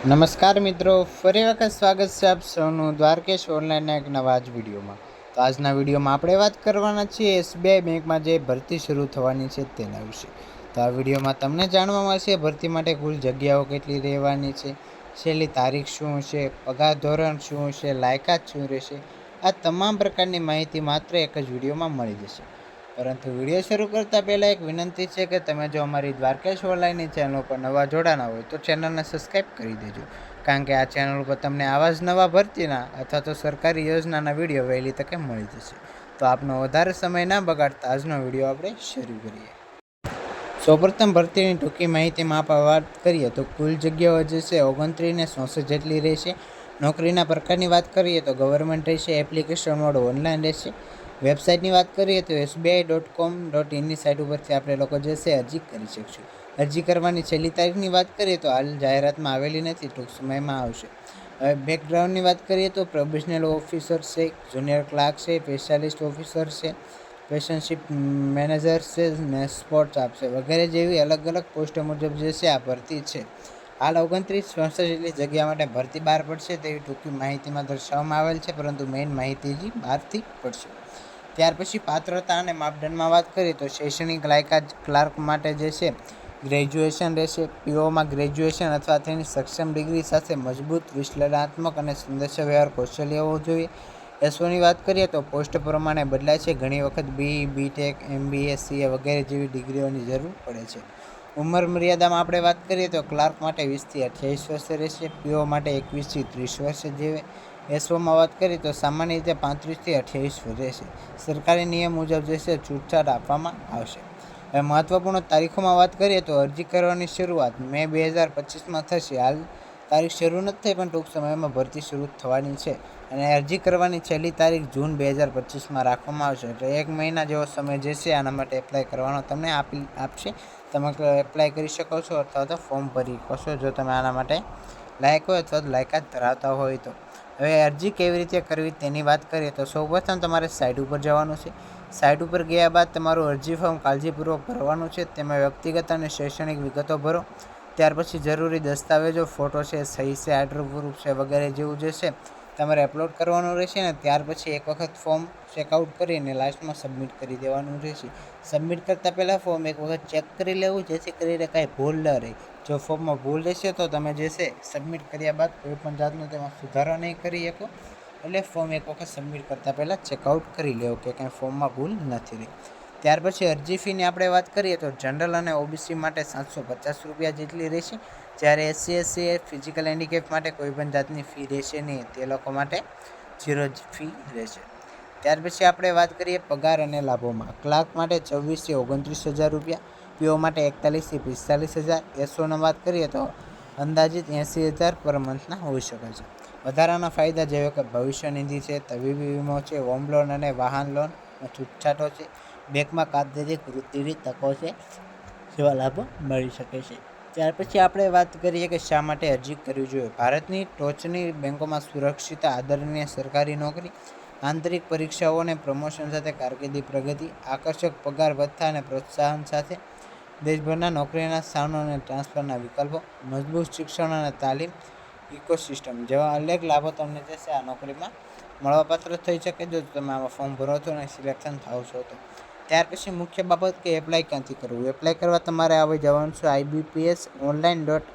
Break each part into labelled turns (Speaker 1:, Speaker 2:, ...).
Speaker 1: નમસ્કાર મિત્રો, ફરી વખત સ્વાગત છે આપ સૌનું દ્વારકેશ ઓનલાઈનના એક નવા જ વિડીયોમાં. તો આજના વિડીયોમાં આપણે વાત કરવાના છીએ એસબીઆઈ બેંકમાં જે ભરતી શરૂ થવાની છે તેના વિશે. તો આ વિડીયોમાં તમને જાણવા મળશે ભરતી માટે કુલ જગ્યાઓ કેટલી રહેવાની છે, છેલ્લી તારીખ શું હશે પગાર ધોરણ શું હશે લાયકાત શું રહેશે, આ તમામ પ્રકારની માહિતી માત્ર એક જ વિડીયોમાં મળી જશે. પરંતુ વીડિયો શરૂ કરતાં પહેલાં એક વિનંતી છે કે તમે જો અમારી દ્વારકેશ ઓનલાઈનની ચેનલ પર નવા જોડાના હોય તો ચેનલને સબસ્ક્રાઈબ કરી દેજો. કારણ કે આ ચેનલ ઉપર તમને આવા જ નવા ભરતીના અથવા તો સરકારી યોજનાના વીડિયો વહેલી તકે મળી જશે. તો આપનો વધારે સમય ના બગાડતા આજનો વીડિયો આપણે શરૂ કરીએ. સૌપ્રથમ ભરતીની ટૂંકી માહિતીમાં આપણે વાત કરીએ તો કુલ જગ્યાઓ જે છે ઓગણત્રીસને ચોસઠ જેટલી રહેશે. નોકરીના પ્રકારની વાત કરીએ તો ગવર્મેન્ટ રહેશે એપ્લિકેશન મોડ ઓનલાઈન રહેશે. વેબસાઇટની વાત કરીએ તો એસબીઆઈ ડોટ કોમ ડોટ ઇનની સાઇટ ઉપરથી આપણે લોકો જે છે અરજી કરી શકશું. અરજી કરવાની છેલ્લી તારીખની વાત કરીએ તો હાલ જાહેરાતમાં આવેલી નથી, ટૂંક સમયમાં આવશે. હવે બેકગ્રાઉન્ડની વાત કરીએ તો પ્રોબેશનલ ઓફિસર છે, જુનિયર ક્લાર્ક છે, સ્પેશિયાલિસ્ટ ઓફિસર છે પેશનશીપ મેનેજર છે ને સ્પોર્ટ્સ આપશે વગેરે જેવી અલગ અલગ પોસ્ટ મુજબ જે છે આ ભરતી છે. હાલ ઓગણત્રીસ ચોસઠ જેટલી જગ્યા માટે ભરતી બહાર પડશે તેવી ટૂંકી માહિતીમાં દર્શાવવામાં આવેલ છે, પરંતુ મેઇન માહિતી જ બહારથી પડશે. ત્યાર પછી પાત્રતા અને માપદંડમાં વાત કરીએ તો શૈક્ષણિક લાયકાત ક્લાર્ક માટે જે છે, ગ્રેજ્યુએશન રહેશે. પીઓમાં ગ્રેજ્યુએશન અથવા તેની સક્ષમ ડિગ્રી સાથે મજબૂત, વિશ્લેષણાત્મક અને સંદેશાવ્યવહાર કૌશલ્ય હોવું જોઈએ. એસઓની વાત કરીએ તો પોસ્ટ પ્રમાણે બદલાય છે. ઘણી વખત બી બીટેક એમબીએસસીએ વગેરે જેવી ડિગ્રીઓની જરૂર પડે છે. ઉંમર મર્યાદામાં આપણે વાત કરીએ તો ક્લાર્ક માટે વીસથી અઠ્યાવીસ વર્ષે રહેશે, પીઓ માટે એકવીસથી ત્રીસ વર્ષ જેવે. એસઓમાં વાત કરીએ તો સામાન્ય રીતે પાંત્રીસથી અઠ્યાવીસ રહેશે. સરકારી નિયમ મુજબ જે છે છૂટછાટ આપવામાં આવશે. હવે મહત્ત્વપૂર્ણ તારીખોમાં વાત કરીએ તો અરજી કરવાની શરૂઆત મે બે હજાર પચીસમાં થશે. હાલ તારીખ શરૂ નથી થઈ, પણ ટૂંક સમયમાં ભરતી શરૂ થવાની છે અને અરજી કરવાની છેલ્લી તારીખ જૂન બે હજાર પચીસમાં રાખવામાં આવશે. એટલે એક મહિના જેવો સમય જે છે, આના માટે એપ્લાય કરવાનો તમને આપી, આપશે. તમે એપ્લાય કરી શકો છો અથવા તો ફોર્મ ભરી શકો છો, જો તમે આના માટે લાયક હોય અથવા તો લાયકાત ધરાવતા હોય તો. હવે અરજી કેવી રીતે કરવી તેની વાત કરીએ તો સૌપ્રથમ તમારે સાઇટ ઉપર જવાનું છે. સાઇટ ઉપર ગયા બાદ તમારું અરજી ફોર્મ કાળજીપૂર્વક ભરવાનું છે. તેમાં વ્યક્તિગત અને શૈક્ષણિક વિગતો ભરો. ત્યાર પછી જરૂરી દસ્તાવેજો, ફોટો છે, સહી છે આડર પ્રૂફ છે વગેરે જેવું જે છે, તમારે અપલોડ કરવાનું રહેશે ને ત્યાર પછી એક વખત ફોર્મ ચેકઆઉટ કરીને લાસ્ટમાં સબમિટ કરી દેવાનું રહેશે. સબમિટ કરતાં પહેલાં ફોર્મ એક વખત ચેક કરી લેવું, જેથી કરીને કાંઈ ભૂલ ન રહે. જો ફોર્મમાં ભૂલ રહેશે તો તમે જે છે સબમિટ કર્યા બાદ કોઈ પણ જાતનો તેમાં સુધારો નહીં કરી શકો. એટલે ફોર્મ એક વખત સબમિટ કરતાં પહેલાં ચેકઆઉટ કરી લેવો કે કાંઈ ફોર્મમાં ભૂલ નથી રહી. ત્યાર પછી અરજી ફીની આપણે વાત કરીએ તો જનરલ અને ઓબીસી માટે સાતસો પચાસ રૂપિયા જેટલી રહેશે. જ્યારે એસસી એસસી ફિઝિકલ હેન્ડીકેપ માટે કોઈ પણ જાતની ફી રહેશે નહીં. તે લોકો માટે ઝીરો ફી રહેશે. ત્યાર પછી આપણે વાત કરીએ પગાર અને લાભોમાં. ક્લાર્ક માટે છવ્વીસથી ઓગણત્રીસ હજાર રૂપિયા. પીઓ માટે એકતાલીસથી પિસ્તાલીસ હજાર. એસઓનો વાત કરીએ તો અંદાજિત એંસી હજાર પર મંથના હોઈ શકે છે. વધારાના ફાયદા જેવા કે ભવિષ્ય નિધિ છે, તબીબી વીમો છે, હોમ લોન અને વાહન લોન છૂટછાટો છે. બેંકમાં કાર્યદીઠ વૃત્તિની તકો છે જેવા લાભો મળી શકે છે. ત્યાર પછી આપણે વાત કરીએ કે શા માટે અરજી કરવી જોઈએ. ભારતની ટોચની બેંકોમાં સુરક્ષિત, આદરણીય સરકારી નોકરી, આંતરિક પરીક્ષાઓ અને પ્રમોશન સાથે કારકિર્દી પ્રગતિ, આકર્ષક પગાર ભથ્થા અને પ્રોત્સાહન સાથે દેશભરના નોકરીના સ્થાનો અને ટ્રાન્સફરના વિકલ્પો, મજબૂત શિક્ષણ અને તાલીમ ઇકોસિસ્ટમ. જેવા અનેક લાભો તમને થશે. આ નોકરીમાં મળવાપાત્ર થઈ શકે જો તમે આમાં ફોર્મ ભરો છો અને સિલેક્શન થાવ છો તો. ત્યાર પછી મુખ્ય બાબત કે એપ્લાય ક્યાંથી કરવું? એપ્લાય કરવા તમારે આવે જવાનું છે IBPS online dot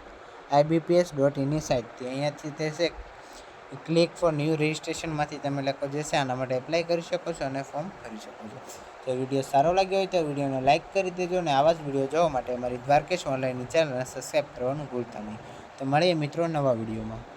Speaker 1: IBPS dot ઇની સાઇટથી અહીંયાથી થશે ક્લિક ફોર ન્યૂ રજિસ્ટ્રેશનમાંથી તમે લખો જશે આના માટે એપ્લાય કરી શકો છો અને ફોર્મ ભરી શકો છો. જો વીડિયો સારો લાગ્યો હોય તો વિડીયોને લાઇક કરી દેજો અને આવા જ વીડિયો જોવા માટે અમારી દ્વારકેશ ઓનલાઈનની ચેનલને સબસ્ક્રાઈબ કરવાનું ભૂલતા નહીં. તો મળીએ મિત્રો નવા વિડીયોમાં.